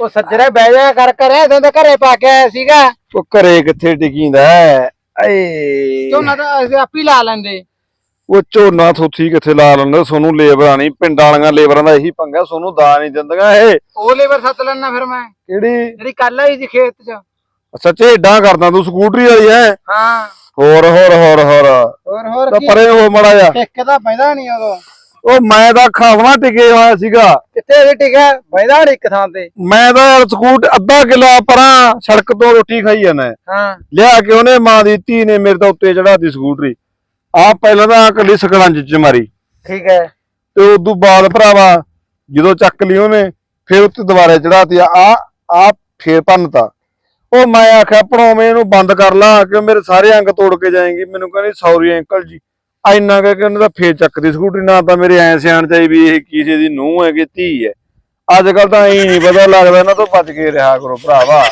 ਉਹ ਸੱਜਰੇ ਬਹਿ ਜਾ ਕਰ ਕਰੇ ਤੈਨੂੰ ਤਾਂ ਘਰੇ ਪਾ ਕੇ ਆਇਆ ਸੀਗਾ। ਉਹ ਘਰੇ ਕਿੱਥੇ ਟਿਕੀਂਦਾ? ਏ ਝੋਨਾ ਤਾਂ ਅਸੀਂ ਆਪੀ ਲਾ ਲੈਂਦੇ। ਉਹ ਝੋਨਾ ਥੋਥੀ ਕਿੱਥੇ ਲਾ ਲੈਂਦਾ? ਸੋਨੂੰ ਲੇਬਰਾਂ ਨਹੀਂ ਪਿੰਡਾਂ ਵਾਲੀਆਂ ਲੇਬਰਾਂ ਦਾ ਇਹੀ ਪੰਗਾ ਸੋਨੂੰ ਦਾ ਨਹੀਂ ਦਿੰਦੀਆਂ ਇਹ। ਉਹ ਲੇਬਰ ਸੱਤ ਲੈਣਾ ਫਿਰ ਮੈਂ। ਕਿਹੜੀ? ਜਿਹੜੀ ਕੱਲ ਆਈ ਸੀ ਖੇਤ 'ਚ। ਅੱਛਾ ਝੇਡਾਂ ਕਰਦਾ ਤੂੰ ਸਕੂਟਰੀ ਵਾਲੀ ਐ ਹਾਂ। ਹੋਰ ਹੋਰ ਹੋਰ ਹੋਰ। ਹੋਰ ਹੋਰ ਕੀ। ਪਰੇ ਹੋ ਮੜਾ ਜਾ ਟਿਕ ਤਾਂ ਪੈਂਦਾ ਨਹੀਂ ਉਦੋਂ। ਉਹ ਮੈਂ ਤਾਂ ਖਾਵਣਾ ਟਿਕੇ ਹੋਇਆ ਸੀਗਾ। ਕਿੱਥੇ ਵੀ ਟਿਕਿਆ? ਨਹੀਂ ਇੱਕ ਥਾਂ ਤੇ। ਮੈਂ ਤਾਂ ਯਾਰ ਸਕੂਟ ਅੱਧਾ ਕਿਲਾ ਪਰਾਂ ਸੜਕ ਤੋਂ ਰੋਟੀ ਖਾਈ ਜਾਂਦਾ ਹਾਂ। ਲਿਆ ਕੇ ਉਹਨੇ ਮਾਂ ਦੀ ਧੀ ਨੇ ਮੇਰੇ ਤਾਂ ਉੱਤੇ ਚੜਾਤੀ ਸਕੂਟਰੀ। ਆ ਪਹਿਲਾਂ ਤਾਂ ਆਹ ਕੱਲੀ ਸਕੜੰਜ ਚ ਮਾਰੀ। ਠੀਕ ਹੈ। ਤੇ ਉਦੋਂ ਬਾਅਦ ਭਰਾਵਾ ਜਦੋਂ ਚੱਕ ਲਈ ਉਹਨੇ ਫਿਰ ਉੱਤੇ ਦੁਬਾਰੇ ਚੜਾਤੀ ਆ ਆ ਫੇਰ ਭੰਨਤਾ ਉਹ ਮੈਂ ਆਖਿਆ ਭਣੋਵੇਂ ਇਹਨੂੰ ਬੰਦ ਕਰ ਲਾ ਕਿ ਮੇਰੇ ਸਾਰੇ ਅੰਗ ਤੋੜ ਕੇ ਜਾਏਗੀ। ਮੈਨੂੰ ਕਹਿੰਦੀ ਸੌਰੀ ਅੰਕਲ ਜੀ। ਇੰਨਾ ਕਹਿ ਕੇ ਉਹਨੇ ਤਾਂ ਫੇਰ ਚੱਕਦੀ ਸਕੂਟਰੀ, ਨਾ ਤਾਂ ਮੇਰੇ ਐ ਸਿਆਣ ਚਾਈ ਵੀ ਇਹ ਕਿਸੇ ਦੀ ਨੂੰਹ ਹੈ ਕਿ ਧੀ ਹੈ। ਅੱਜ ਕੱਲ ਤਾਂ ਐ ਨਹੀਂ ਪਤਾ ਲੱਗਦਾ, ਇਹਨਾਂ ਤੋਂ ਬਚ ਕੇ ਰਿਹਾ ਕਰੋ ਭਰਾਵਾ।